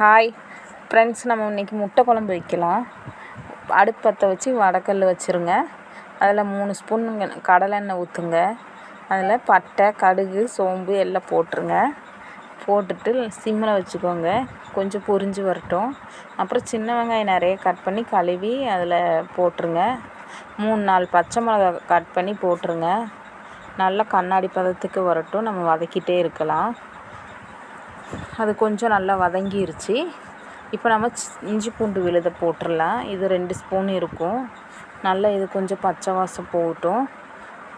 Hi friends நம்ம இன்றைக்கி முட்டை குழம்பு வைக்கலாம். அடுப்பு பற்ற வச்சு வடக்கல் வச்சுருங்க. அதில் மூணு ஸ்பூன் கடலெண்ணெய் ஊற்றுங்க அதில் பட்டை கடுகு சோம்பு எல்லாம் போட்டுருங்க. போட்டுட்டு சிம்மில் வச்சுக்கோங்க. கொஞ்சம் பொரிஞ்சு வரட்டும். அப்புறம் சின்ன வெங்காயம் நிறைய கட் பண்ணி கழுவி அதில் போட்டுருங்க. மூணு நாலு பச்சை மிளகா கட் பண்ணி போட்டுருங்க. நல்லா கண்ணாடி பதத்துக்கு வரட்டும். நம்ம வதக்கிட்டே இருக்கலாம். அது கொஞ்சம் நல்லா வதங்கிருச்சு. இப்போ நம்ம இஞ்சி பூண்டு விழுதை போட்டுடலாம் இது ரெண்டு ஸ்பூன் இருக்கும். நல்லா இது கொஞ்சம் பச்சை வாசம் போகட்டும்.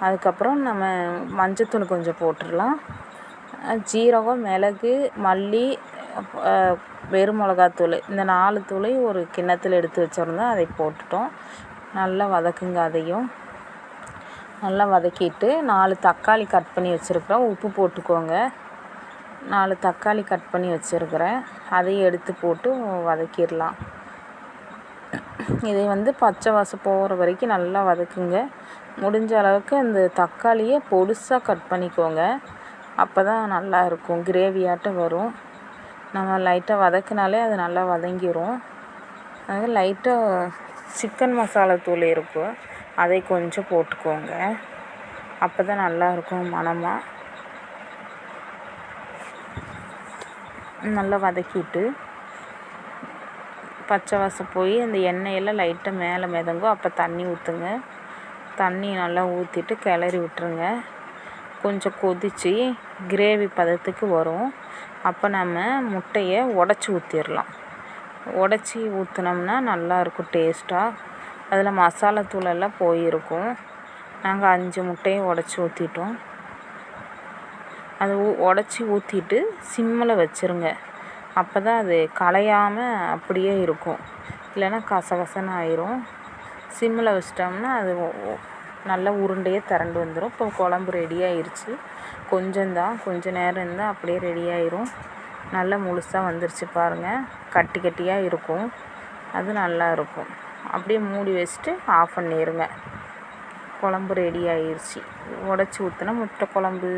அதுக்கப்புறம் நம்ம மஞ்சத்தூள் கொஞ்சம் போட்டுடலாம் ஜீரகம் மிளகு மல்லி வெறும் மிளகாத்தூள். இந்த நாலு தூளையும் ஒரு கிண்ணத்தில் எடுத்து வச்சுருந்தோம் அதை போட்டுட்டோம். நல்லா வதக்குங்க அதையும். நல்லா வதக்கிட்டு நாலு தக்காளி கட் பண்ணி வச்சுருக்குறோம். உப்பு போட்டுக்கோங்க. நாலு தக்காளி கட் பண்ணி வச்சுருக்கிறேன். அதையும் எடுத்து போட்டு வதக்கிடலாம். இதை வந்து பச்சை வாசம் போகிற வரைக்கும் நல்லா வதக்குங்க. முடிஞ்ச அளவுக்கு இந்த தக்காளியை பொடுசாக கட் பண்ணிக்கோங்க. அப்போ தான் நல்லா இருக்கும். கிரேவியாட்டம் வரும். நம்ம லைட்டாக வதக்கினாலே அது நல்லா வதங்கிடும் அது லைட்டாக சிக்கன் மசாலா தூள் இருக்கும். அதை கொஞ்சம் போட்டுக்கோங்க. அப்போ தான் நல்லாயிருக்கும் மணமாக நல்லா வதக்கிட்டு பச்சை வாசம் போய் அந்த எண்ணெயெல்லாம் லைட்டாக மேலே மிதங்கும். அப்போ தண்ணி ஊற்றுங்க. தண்ணி நல்லா ஊற்றிட்டு கிளறி விட்டுருங்க. கொஞ்சம் கொதித்து கிரேவி பதத்துக்கு வரும். அப்போ நம்ம முட்டையை உடச்சி ஊற்றிடலாம். உடச்சி ஊற்றுனோம்னா நல்லாயிருக்கும் டேஸ்ட்டாக. அதில் மசாலா தூளெல்லாம் போயிருக்கும். நாங்கள் அஞ்சு முட்டையும் உடச்சி ஊற்றிட்டோம். அதை உடச்சி ஊற்றிட்டு சிம்மில் வச்சுருங்க. அப்போ தான் அது கலையாமல் அப்படியே இருக்கும். இல்லைன்னா கசகசன்னு ஆயிரும். சிம்மில் வச்சிட்டோம்னா அது நல்லா உருண்டையாக திரண்டு வந்துடும் இப்போ குழம்பு ரெடி ஆயிருச்சு. கொஞ்சம்தான் கொஞ்சம் நேரம் இருந்தால் அப்படியே ரெடி ஆயிரும். நல்லா முழுசாக வந்துருச்சு பாருங்கள் கட்டி கட்டியாக இருக்கும். அது நல்லா இருக்கும். அப்படியே மூடி வச்சுட்டு ஆஃப் பண்ணிடுங்க குழம்பு ரெடி ஆயிடுச்சு உடச்சி ஊற்றினா முட்டை குழம்பு.